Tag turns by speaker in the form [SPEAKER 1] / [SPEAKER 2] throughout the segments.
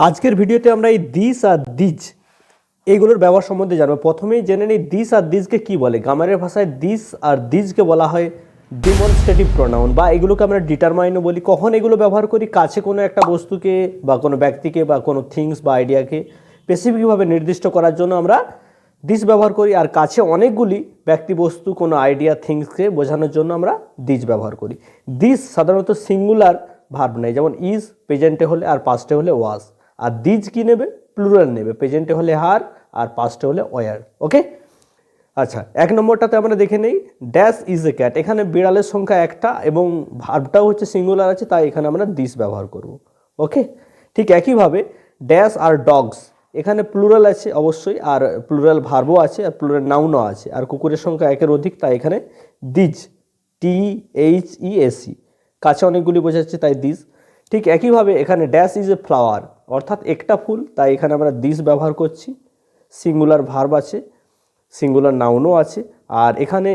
[SPEAKER 1] আজকের ভিডিওতে আমরা এই দিস আর দিজ এইগুলোর ব্যবহার সম্বন্ধে জানব। প্রথমেই জেনে নিই, দিস আর দিজকে কি বলে? গামারের ভাষায় দিস আর দিজকে বলা হয় ডিমনস্ট্রেটিভ প্রোনাউন বা এগুলোকে আমরা ডিটারমাইনও বলি। কখন এগুলো ব্যবহার করি? কাছে কোনো একটা বস্তুকে বা কোনো ব্যক্তিকে বা কোনো থিংস বা আইডিয়াকে স্পেসিফিকভাবে নির্দিষ্ট করার জন্য আমরা দিস ব্যবহার করি। আর কাছে অনেকগুলি ব্যক্তি, বস্তু, কোনো আইডিয়া থিংসকে বোঝানোর জন্য আমরা দিস ব্যবহার করি। দিস সাধারণত সিঙ্গুলার ভার্ব নেই, যেমন ইজ প্রেজেন্টে হলে আর পাস্টে হলে ওয়াজ আর দিজ কি নেবে? প্লুরাল নেবে। প্রেজেন্টে হলে হার আর পাস্টে হলে ওয়ার। ওকে? আচ্ছা এক নম্বরটাতে আমরা দেখে নেই। Dash is a cat. এখানে বিড়ালের সংখ্যা একটা এবং ভার্বটাও হচ্ছে সিঙ্গুলার আছে, তাই এখানে আমরা দিস ব্যবহার করব। ওকে? ঠিক একইভাবে ড্যাশ আর ডগস। এখানে প্লুরাল আছে অবশ্যই, আর প্লুরাল ভার্বও আছে, আর প্লুরাল নাউনও আছে। আর কুকুরের সংখ্যা একের অধিক, তাই এখানে these T H E S E কাছে অনেকগুলি বোঝাচ্ছে, তাই দিস ঠিক একইভাবে এখানে ড্যাশ ইজ এ ফ্লাওয়ার। অর্থাৎ একটা ফুল, তাই এখানে আমরা দিস ব্যবহার করছি। সিঙ্গুলার ভার্ব আছে সিঙ্গুলার নাউনও আছে, আর এখানে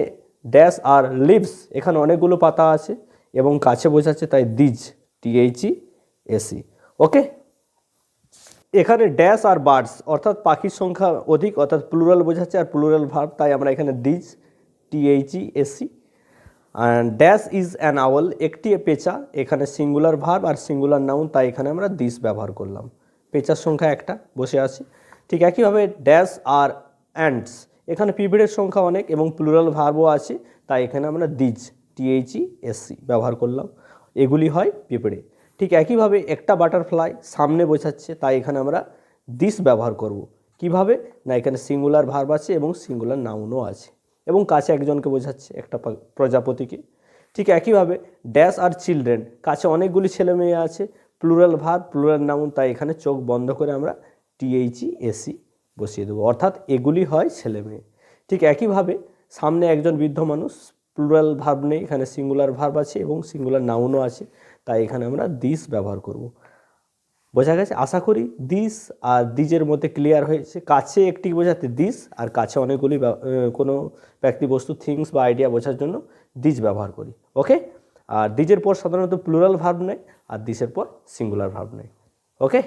[SPEAKER 1] ড্যাশ আর লিভস এখানে অনেকগুলো পাতা আছে এবং কাছে বোঝাচ্ছে, তাই দিজ টিএইচই এসি ওকে এখানে ড্যাশ আর বার্ডস অর্থাৎ পাখির সংখ্যা অধিক, অর্থাৎ প্লুরাল বোঝাচ্ছে আর প্লুরাল ভার্ব তাই আমরা এখানে these T H E S E dash is an owl একটি পেঁচা, এখানে সিঙ্গুলার ভার্ব আর সিঙ্গুলার নাউন তাই এখানে আমরা দিস ব্যবহার করলাম। পেঁচার সংখ্যা একটা, বসে আছে। ঠিক একইভাবে ড্যাশ আর অ্যান্ডস এখানে পিভিডের সংখ্যা অনেক এবং প্লুরাল ভার্বও আছে, তাই এখানে আমরা দিজ টিএইচই এসসি ব্যবহার করলাম। এগুলি হয় পিঁপড়ে। ঠিক একইভাবে একটা বাটারফ্লাই সামনে বোঝাচ্ছে তাই এখানে আমরা দিস ব্যবহার করব। কীভাবে? না, এখানে সিঙ্গুলার ভার্ব আছে এবং সিঙ্গুলার নাউনও আছে। এবং কাছে একজনকে বোঝাচ্ছে, একটা প্রজাপতিকে। ঠিক একইভাবে ড্যাশ আর চিলড্রেন কাছে অনেকগুলি ছেলে মেয়ে আছে প্লুরাল ভার প্লুরাল নাউন তাই এখানে চোখ বন্ধ করে আমরা টিএইচই এসি বসিয়ে দেবো। অর্থাৎ এগুলি হয় ছেলে মেয়ে ঠিক একইভাবে সামনে একজন বৃদ্ধ মানুষ প্লুরাল ভার্ব নেই, এখানে সিঙ্গুলার ভার্ব আছে এবং সিঙ্গুলার নাউনও আছে, তাই এখানে আমরা দিস ব্যবহার করব। বোঝা গেছে? আশা করি দিস আর দিজের মধ্যে ক্লিয়ার হয়েছে। কাছে একটি বোঝাতে দিস আর কাছে অনেকগুলি কোনো ব্যক্তি বস্তু থিংস বা আইডিয়া বোঝার জন্য দিজ ব্যবহার করি। ওকে আর দিজের পর সাধারণত প্লুরাল ভার্ব নেয় আর দিসের পর সিঙ্গুলার ভার্ব নেয় ওকে